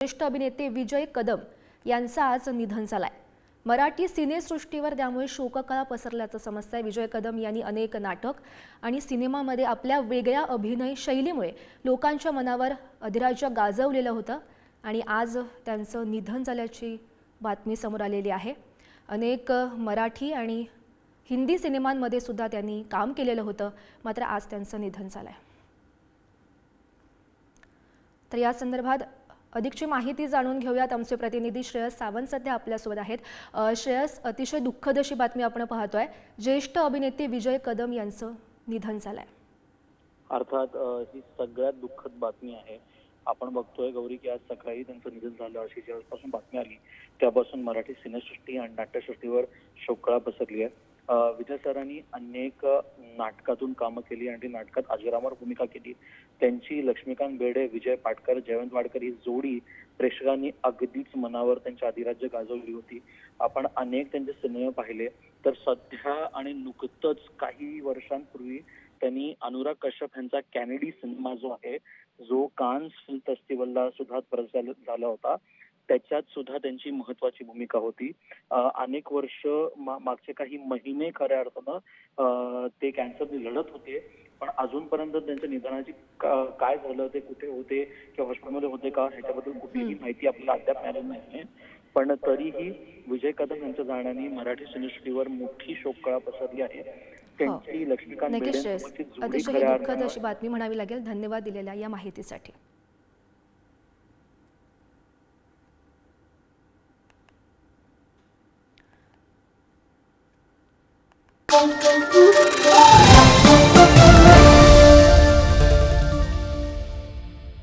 ज्येष्ठ अभिनेते विजय कदम यांचं आज निधन झालंय. मराठी सिनेसृष्टीवर त्यामुळे शोककळा पसरल्याचं समजतंय. विजय कदम यांनी अनेक नाटक आणि सिनेमामध्ये आपल्या वेगळ्या अभिनय शैलीमुळे लोकांच्या मनावर अधिराज्य गाजवलेलं होतं आणि आज त्यांचं निधन झाल्याची बातमी समोर आलेली आहे. अनेक मराठी आणि हिंदी सिनेमांमध्ये सुद्धा त्यांनी काम केलेलं होतं. मात्र आज त्यांचं निधन झालं आहे तर या संदर्भात अधिकची माहिती जाणून घेऊयात. आमचे प्रतिनिधी श्रेयस सावंत सध्या आपल्यासोबत आहेत. श्रेयस अतिशय दुःखद अशी बातमी आपण पाहतोय. ज्येष्ठ अभिनेते विजय कदम यांचं निधन झालंय. अर्थात ही सगळ्यात दुःखद बातमी आहे. आपण बघतोय गौरी की आज सकाळी त्यांचं निधन झालं. अशी ज्यापासून बातमी आली त्यापासून मराठी सिनेसृष्टी आणि नाट्यसृष्टीवर शोकळा पसरली आहे. विजय सरांनी अनेक नाटकातून कामं केली आणि नाटकात अजरामर भूमिका केली. त्यांची लक्ष्मीकांत बेडे विजय पाटकर जयवंत वाडकर ही जोडी प्रेक्षकांनी अगदीच मनावर त्यांची अधिराज्य गाजवली होती. आपण अनेक त्यांचे सिनेमे पाहिले. तर सध्या आणि नुकतंच काही वर्षांपूर्वी त्यांनी अनुराग कश्यप यांचा कॅनेडी सिनेमा जो आहे जो कान्स फिल्म फेस्टिवलला सुद्धा प्रदर्शित झाला होता. त्याच्यात सुद्धा त्यांची महत्वाची भूमिका होती. अनेक वर्ष मागचे काही महिने खऱ्या अर्थानं ते कॅन्सरने लढत होते. पण अजूनपर्यंत त्यांच्या निधनाची काय झालं ते कुठे होते किंवा हॉस्पिटलमध्ये होते का ह्याच्याबद्दल कुठलीही माहिती आपल्याला अद्याप मिळालेली नाहीये. पण तरीही विजय कदम यांच्या जाण्याने मराठी सिनेसृष्टीवर मोठी शोककळा पसरली आहे. त्यांची लक्ष्मीकांत अतिशय दुःखद अशी बातमी म्हणावी लागेल. धन्यवाद दिलेल्या या माहितीसाठी.